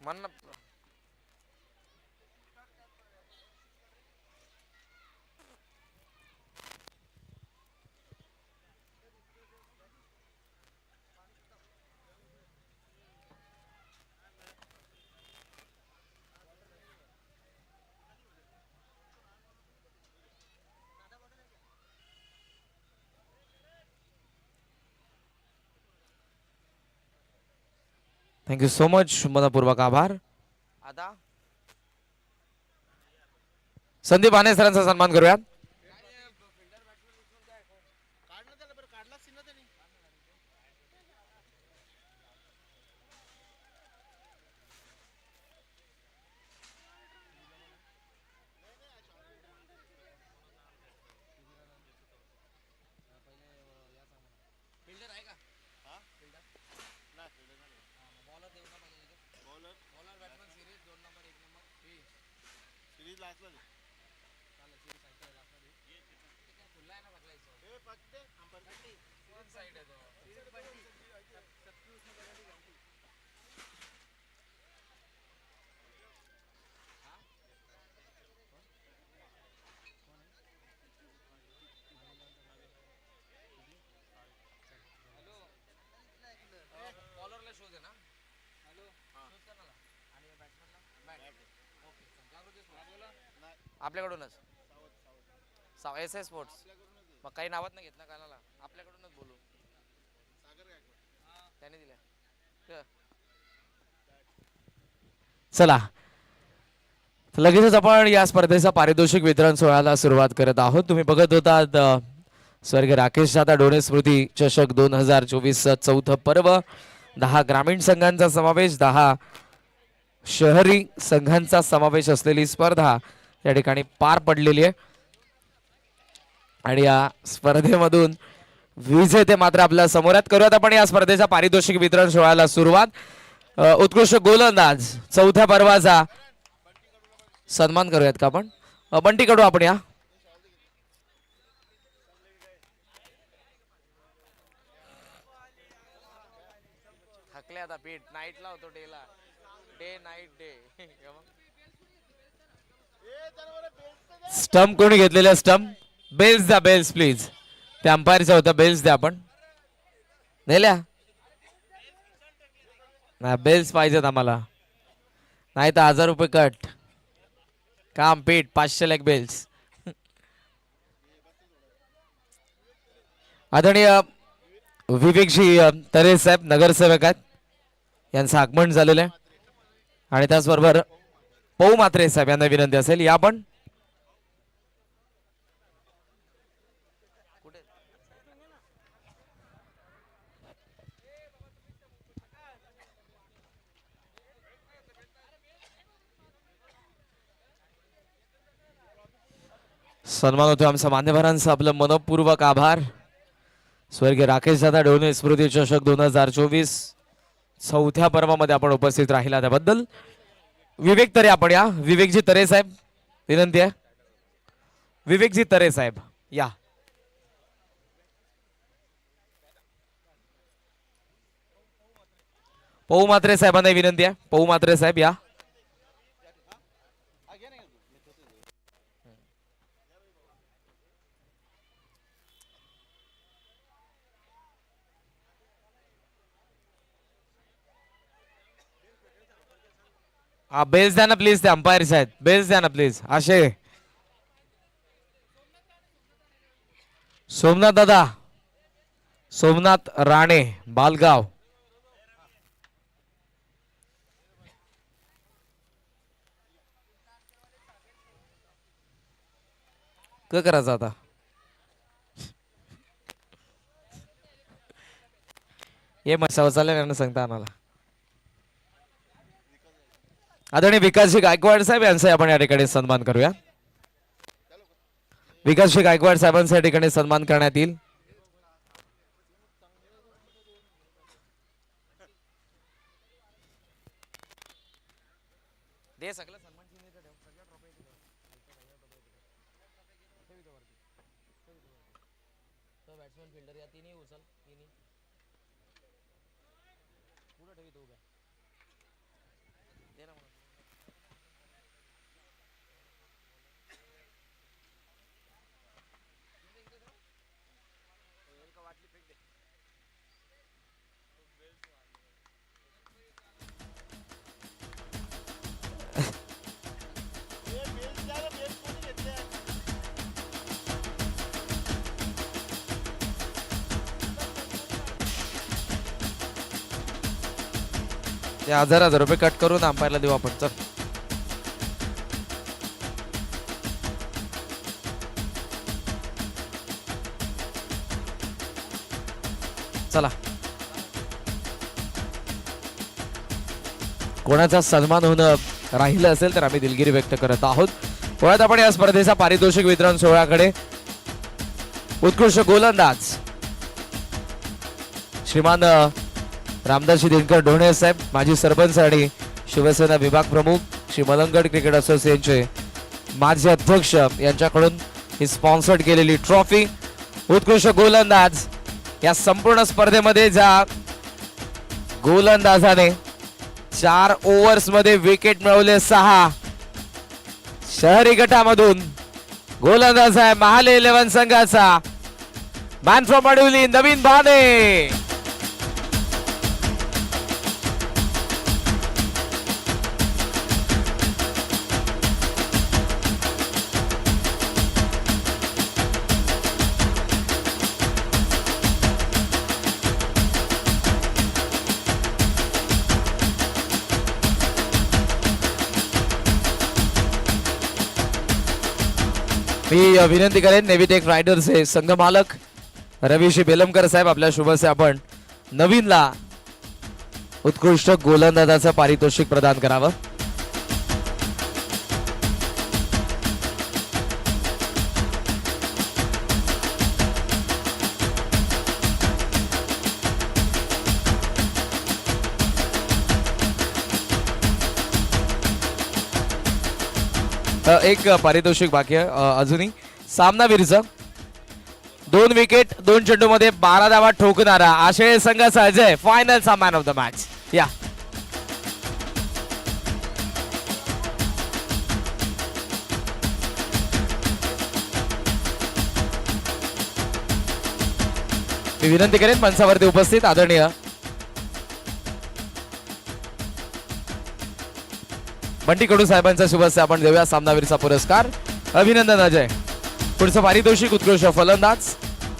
म्हण thank you so much मनपूर्वक आभार आता संदीप आने सरांचा सन्मान करूयात सिरीज लास्टला दे चालेल सिरीज साईडला लास्टला दे ते काय खुल्ला आहे ना बघलायचं ए पकते अंबर पकते सिरीज साईड आहे तो सिरीज पकते सत्तूस मध्ये गाडी गावती हा कोण आहे हॅलो कॉलरला शोध आहे ना हॅलो शोध करणार आणि बॅट्समॅनला बॅट आपल्याकडूनच? साव एस एस स्पोर्ट्स. मग काही नावात नाही घेतलं कानाला? आपल्याकडूनच बोलू. त्याने दिल्या. चला. लगेचच आपण या स्पर्धेचा पारितोषिक वितरण सोहळ्याला सुरुवात करत आहोत. तुम्ही बघत होतात स्वर्गीय राकेश दादा डोणे स्मृती चषक दोन हजार चोवीस चौथं पर्व. दहा ग्रामीण संघांचा समावेश दहा शहरी संघांचा समावेश असलेली स्पर्धा या ठिकाणी पार पडलेली आहे. आणि या स्पर्धेमधून विजेते मात्र आपल्या समोरात करूयात आपण या स्पर्धेचा पारितोषिक वितरण सोहळ्याला सुरुवात. उत्कृष्ट गोलंदाज चौथ्या पर्वाचा. सन्मान करूयात का आपण? बंटी कडू आपण या. पीठ. नाईटला होतो डेला. Day night day. स्टंप कोणी घेतलेला स्टंप? बेल्स द्या बेल्स प्लीज त्या अंपायरचा होता बेल्स द्या आपण. नेल्या? नाही बेल्स पाहिजेत आम्हाला. नाही तर हजार रुपये कट काम पीठ पाचशे लेग बेल्स. आदरणीय विवेकजी तरे साहेब नगरसेवक आहेत. यांचं आगमन झालेलं आहे. आणि त्याचबरोबर पौ मात्रे साहेब यांना विनंती असेल या पण. सन्मान होतो आमचा मान्यवरांचं आपलं मनपूर्वक आभार. स्वर्गीय राकेश दादा डोने स्मृती चषक दोन हजार चोवीस. चौथ्या पर्वामध्ये आपण उपस्थित राहिला त्याबद्दल. विवेक तरे आपण या. विवेकजी तरे साहेब विनंती आहे. विवेकजी तरे साहेब या. पौ मात्रे साहेबांना विनंती आहे. पौ मात्रे साहेब या. हा बेल्स द्या ना प्लीज ते अंपायर साहेब. बेल्स द्या ना प्लीज असे सोमनाथ दादा. सोमनाथ राणे बालगाव. क करायचं आता? ये मग शौचालय सांगता आम्हाला. आदरणीय विकासजी गायकवाड साहेब यांचाही आपण या ठिकाणी सन्मान करूया. विकासजी गायकवाड साहेबांचा या ठिकाणी सन्मान करण्यात येईल. दे सगळं. ते हजार हजार रुपये कट करून अंपायरला देऊ आपण चल. चला. कोणाचा सन्मान होणं राहिलं असेल तर आम्ही दिलगिरी व्यक्त करत आहोत. वळत आपण या स्पर्धेचा पारितोषिक वितरण सोहळ्याकडे. उत्कृष्ट गोलंदाज. श्रीमान रामदासजी दिनकर ढोणे साहेब माजी सरपंच आणि शिवसेना विभाग प्रमुख श्री मलंगड क्रिकेट असोसिएशनचे माजी अध्यक्ष यांच्याकडून ही स्पॉन्सर्ड केलेली ट्रॉफी. उत्कृष्ट गोलंदाज या संपूर्ण स्पर्धेमध्ये ज्या गोलंदाजाने चार ओव्हर्समध्ये विकेट मिळवले सहा. शहरी गटामधून गोलंदाज आहे महाले इलेव्हन संघाचा. मॅन फ्रॉम अडवली नवीन भाने मी विनंती करेन नेव्हिटेक रायडर्सचे संघ मालक रवीशी बेलमकर साहेब आपल्या शुभसे आपण नवीनला उत्कृष्ट गोलंदाजाचं पारितोषिक प्रदान करावं. एक पारितोषिक बाकी अजूनही. सामनावीरचं दोन विकेट दोन चेंडूमध्ये बारा धावा ठोकणारा आशय संघाचा अजय फायनलचा मॅन ऑफ द मॅच या. मी विनंती करेन मंचावरती उपस्थित आदरणीय बंटी कडू साहेबांचा शुभेच्छा. आपण देऊया सामनावीरचा पुरस्कार. अभिनंदन अजय. पुढचं पारितोषिक उत्कृष्ट फलंदाज.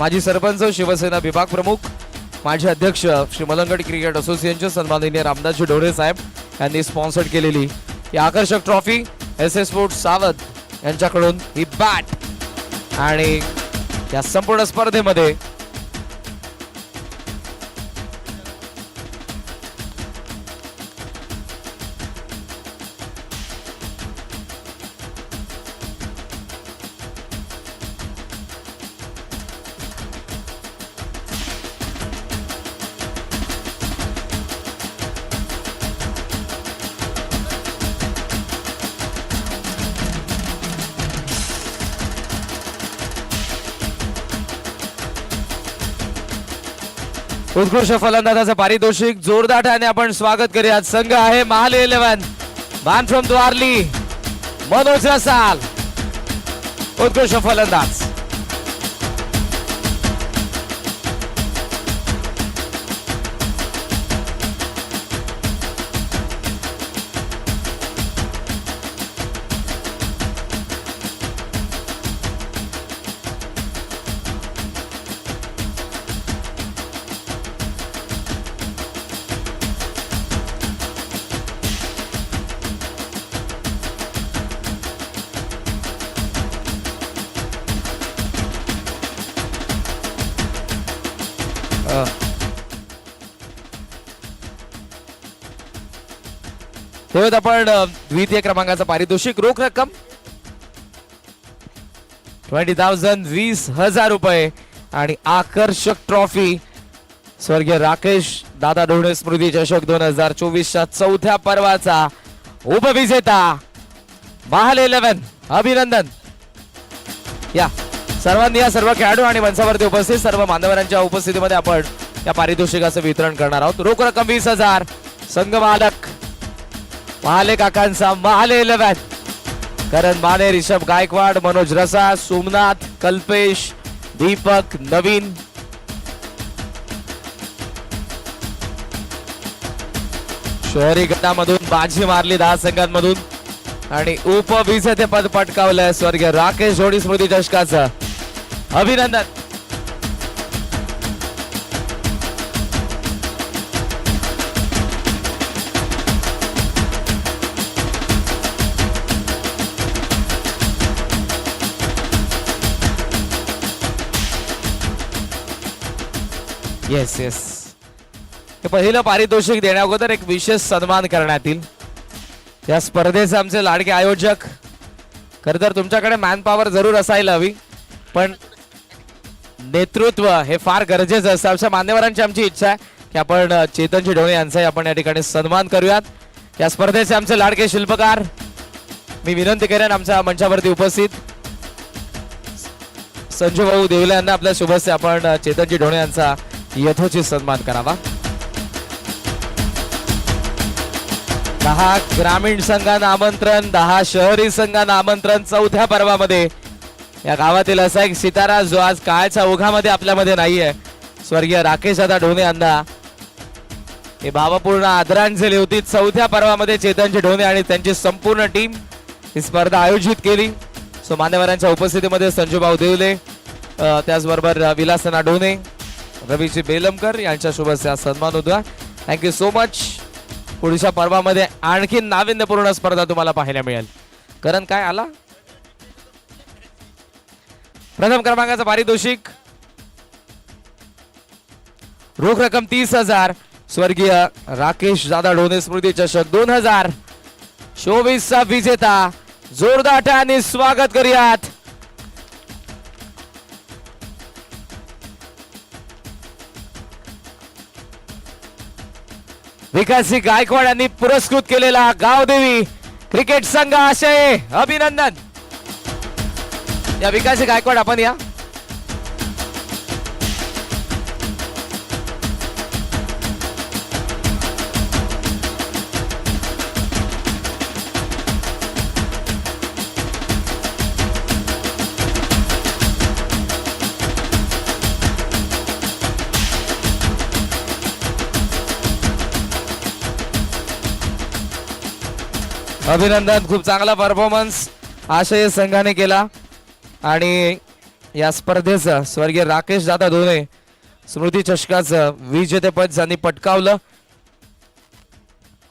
माजी सरपंच शिवसेना विभाग प्रमुख. माजी अध्यक्ष श्री मलंगड क्रिकेट असोसिएशनचे सन्माननीय रामदासजी ढोरे साहेब यांनी स्पॉन्सर्ड केलेली ही आकर्षक ट्रॉफी एस एस स्पोर्ट सावध यांच्याकडून ही बॅट आणि या संपूर्ण स्पर्धेमध्ये उत्कृष्ट फलंदाजाचं पारितोषिक जोरदार आपण स्वागत करूयात. संघ आहे Mahale eleven. Man from Dwarli. Manoj Rasal. उत्कृष्ट फलंदाज. तेव्हा आपण द्वितीय क्रमांकाचं पारितोषिक रोख रक्कम. ट्वेंटी थाउजंड वीस हजार रुपये आणि आकर्षक ट्रॉफी स्वर्गीय राकेश दादा ढोणे स्मृती चषक दोन हजार चोवीसच्या चौथ्या पर्वाचा उपविजेता महाल इलेव्हन अभिनंदन. या सर्वांनी या सर्व खेळाडू आणि मंचावरती उपस्थित सर्व मान्यवरांच्या उपस्थितीमध्ये आपण या पारितोषिकाचं वितरण करणार आहोत. रोख रक्कम वीस हजार संघ मालक महाले काकांचा महाले इलेव्हन. करण माने रिषभ गायकवाड मनोज रसा सोमनाथ कल्पेश दीपक नवीन. शहरी गटामधून बाजी मारली दहा संघांमधून. आणि उपविजेते पद पटकावलंय स्वर्गीय राकेश जोडी स्मृती चषकाचं. अभिनंदन. येस येस हे पहिलं पारितोषिक देण्याअगोदर एक विशेष सन्मान करण्यात येईल. या स्पर्धेचे आमचे लाडके आयोजक. खरं तर तुमच्याकडे मॅनपॉवर जरूर असायला हवी पण नेतृत्व हे फार गरजेचं असतं. अशा मान्यवरांची आमची इच्छा आहे की आपण चेतनजी ढोणे यांचाही आपण या ठिकाणी सन्मान करूयात. या स्पर्धेचे आमचे लाडके शिल्पकार मी विनंती करेन आमच्या मंचावरती उपस्थित. संजू भाऊ देवले यांना आपल्या शुभस्य आपण चेतनजी ढोणे यांचा यथोचित सन्मान करावा. दहा ग्रामीण संघांना आमंत्रण दहा शहरी संघांना आमंत्रण चौथ्या पर्वामध्ये. या गावातील असा एक सितारा जो आज काळच्या ओघामध्ये आपल्यामध्ये नाहीये. स्वर्गीय राकेश दादा ढोणे यांना हे भावपूर्ण आदरांजली होती. चौथ्या पर्वामध्ये चेतनजी ढोणे आणि त्यांची संपूर्ण टीम ही स्पर्धा आयोजित केली. सो मान्यवरांच्या उपस्थितीमध्ये संजूभाऊ देवले त्याचबरोबर विलासना ढोणे रवीजी बेलमकर यांच्या सन्मान होता थँक्यू सो मच पुढच्या पर्वामध्ये आणखी नाविन्यपूर्ण स्पर्धा तुम्हाला पाहायला मिळेल. करण काय आला? प्रथम क्रमांकाचं पारितोषिक. रोख रक्कम तीस हजार. स्वर्गीय राकेश दादा ढोणे स्मृती चषक दोन हजार. चोवीसचा विजेता जोरदार आणि स्वागत करूयात. विकासी गायकवाड यांनी पुरस्कृत केलेला गावदेवी क्रिकेट संघ आशय अभिनंदन. या विकासी गायकवाड आपण या. अभिनंदन खूप चांगला परफॉर्मन्स आशय संघाने केला. आणि या स्पर्धेचं स्वर्गीय राकेश दादा धोने स्मृती चषकाचं विजेतेपद त्यांनी पटकावलं.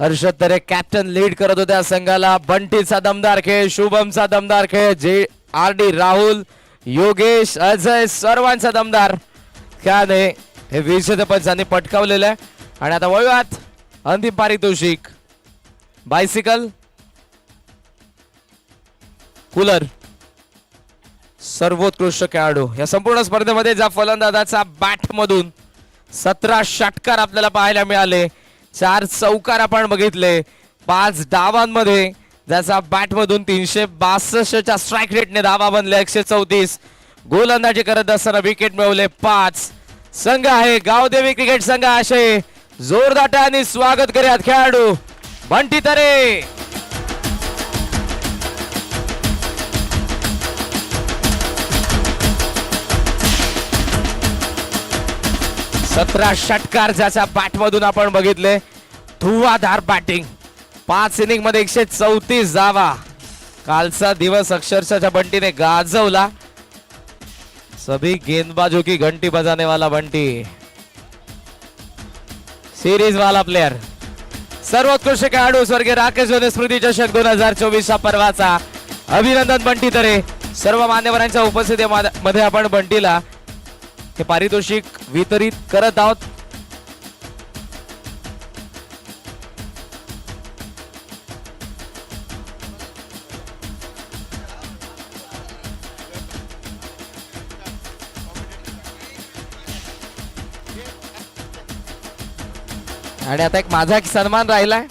हर्षद तरे कॅप्टन लीड करत होत्या संघाला. बंटीचा दमदार खेळ शुभमचा दमदार खेळ J R D Rahul Yogesh Ajay सर्वांचा दमदार खेळाने हे विजेतेपद त्यांनी पटकावलेलं आहे. आणि आता वळूयात अंतिम पारितोषिक. बायसिकल कूलर सर्वोत्कृष्ट खेळाडू. या संपूर्ण स्पर्धेमध्ये ज्या फलंदाजाचा बॅट मधून सतरा षटकार आपल्याला पाहायला मिळाले. चार चौकार आपण बघितले. पाच डावांमध्ये ज्याचा बॅट मधून तीनशे बासष्टच्या स्ट्राईक रेटने धावा बनले एकशे चौतीस. गोलंदाजी करत असताना विकेट मिळवले पाच. संघ आहे गावदेवी क्रिकेट संघ आशय जोरदाटाने स्वागत करूयात खेळाडू. बंटी तरे. सतरा षटकार ज्याच्या बॅटमधून आपण बघितले. धुवाधार बॅटिंग पाच इनिंगमध्ये एकशे चौतीस जावा. कालचा दिवस अक्षरशःच्या बंटीने गाजवला. सभी गेंदबाजों की घंटी बजाने वाला बंटी. सिरीज वाला प्लेयर सर्वोत्कृष्ट खेळाडू स्वर्गीय राकेश जोने स्मृती चषक दोन हजार चोवीसच्या पर्वाचा. अभिनंदन बंटी तरे. सर्व मान्यवरांच्या उपस्थितीमध्ये आपण बंटीला हे पारितोषिक वितरित करत आहोत. आणि आता एक माझा एक सन्मान राहिलाय.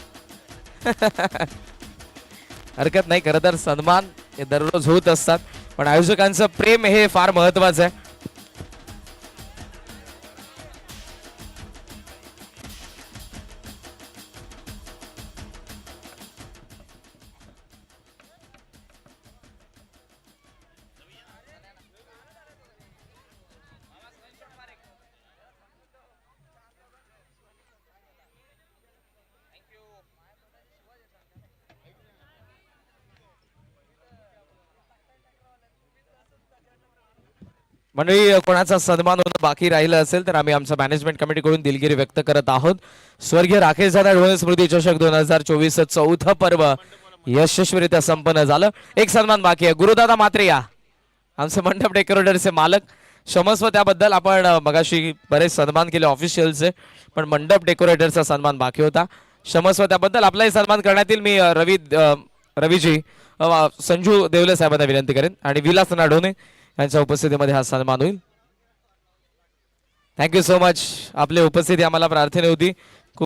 हरकत नाही खरं तर सन्मान हे दररोज होत असतात. पण आयोजकांचं प्रेम हे फार महत्वाचं आहे. मंडळी कोणाचा सन्मान होणं बाकी राहिलं असेल तर आम्ही आमचं मॅनेजमेंट कमिटीकडून दिलगिरी व्यक्त करत आहोत. स्वर्गीय राकेश दादा ढोळे स्मृती चषक दोन हजार चोवीस चौथं पर्व यशस्वीरित्या संपन्न झालं. एक सन्मान बाकी आहे. गुरुदादा मात्रे या. आमचे मंडप डेकोरेटरचे मालक. क्षमस्व त्याबद्दल आपण मगाशी बरेच सन्मान केले ऑफिशियलचे पण मंडप डेकोरेटरचा सन्मान बाकी होता. क्षमस्व त्याबद्दल आपलाही सन्मान करण्यात येईल मी रवी रवीजी संजू देवले साहेबांना विनंती करेन. आणि विलास नाडोने यांच्या उपस्थितीमध्ये हा सन्मान होईल. थँक्यू सो मच आपली उपस्थिती आम्हाला प्रार्थना होती